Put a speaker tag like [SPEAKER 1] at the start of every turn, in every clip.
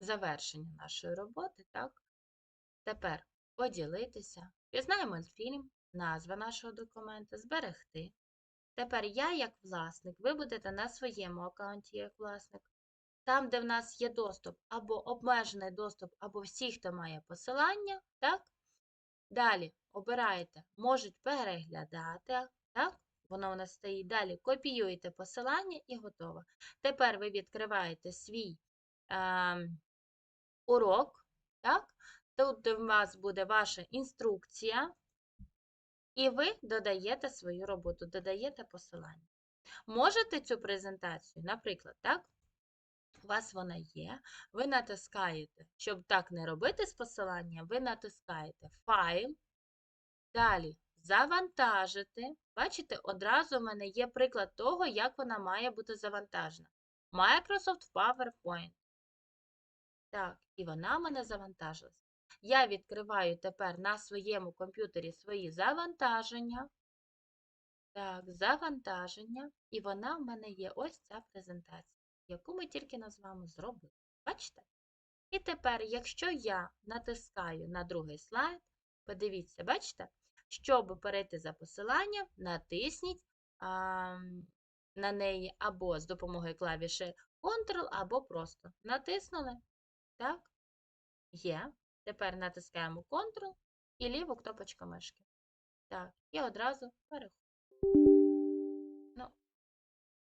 [SPEAKER 1] завершення нашої роботи, так? Тепер поділитися, пізнай мультфільм, назва нашого документа, зберегти. Тепер я, як власник, ви будете на своєму аккаунті як власник. Там, де в нас є доступ, або обмежений доступ, або всі, хто має посилання, так? Далі обираєте, можуть переглядати, так? Воно у нас стоїть. Далі копіюєте посилання і готово. Тепер ви відкриваєте свій е, урок, так? Тут у вас буде ваша інструкція, і ви додаєте свою роботу, додаєте посилання. Можете цю презентацію, наприклад, так? У вас вона є, ви натискаєте, щоб так не робити з посилання, ви натискаєте файл, далі завантажити. Бачите, одразу в мене є приклад того, як вона має бути завантажена. Microsoft PowerPoint. Так, і вона мене завантажилась. Я відкриваю тепер на своєму комп'ютері свої завантаження. Так, завантаження. І вона в мене є ось ця презентація, яку ми тільки з вами зробили. Бачите? І тепер, якщо я натискаю на другий слайд, подивіться, бачите? Щоб перейти за посиланням, натисніть а, на неї або з допомогою клавіші Ctrl, або просто натиснули. Так? Є. Тепер натискаємо Ctrl і ліву кнопочку мишки. Так, і одразу переходимо. Ну,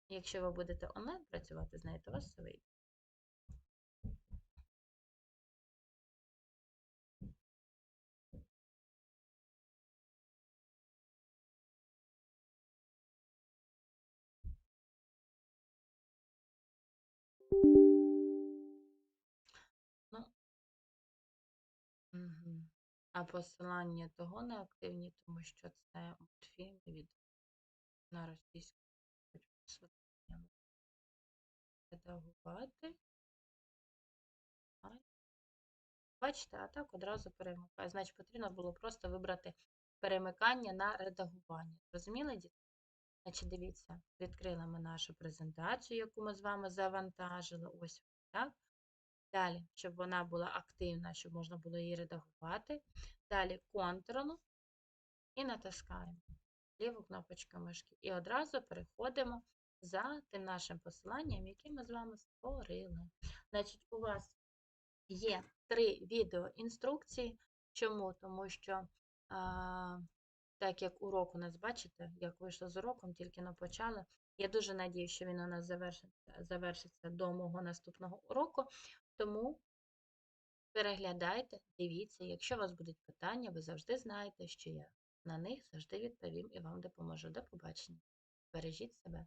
[SPEAKER 1] якщо ви будете онлайн працювати, знаєте, у вас все вийде. А посилання того не активні, тому що це мультфільм від на російську посилання. Редагувати. Бачите, а так одразу перемикає. Значить, потрібно було просто вибрати перемикання на редагування. Розуміли, діти? Значить, дивіться, відкрили ми нашу презентацію, яку ми з вами завантажили. Ось так. Далі, щоб вона була активна, щоб можна було її редагувати. Далі Ctrl і натискаємо ліву кнопочку мишки. І одразу переходимо за тим нашим посиланням, яке ми з вами створили. Значить, у вас є три відеоінструкції. Чому? Тому що, так як урок у нас, бачите, як вийшло з уроком, тільки на почали. Я дуже надію, що він у нас завершиться, завершиться до мого наступного уроку. Тому переглядайте, дивіться, якщо у вас будуть питання, ви завжди знаєте, що я на них завжди відповім і вам допоможу. До побачення. Бережіть себе.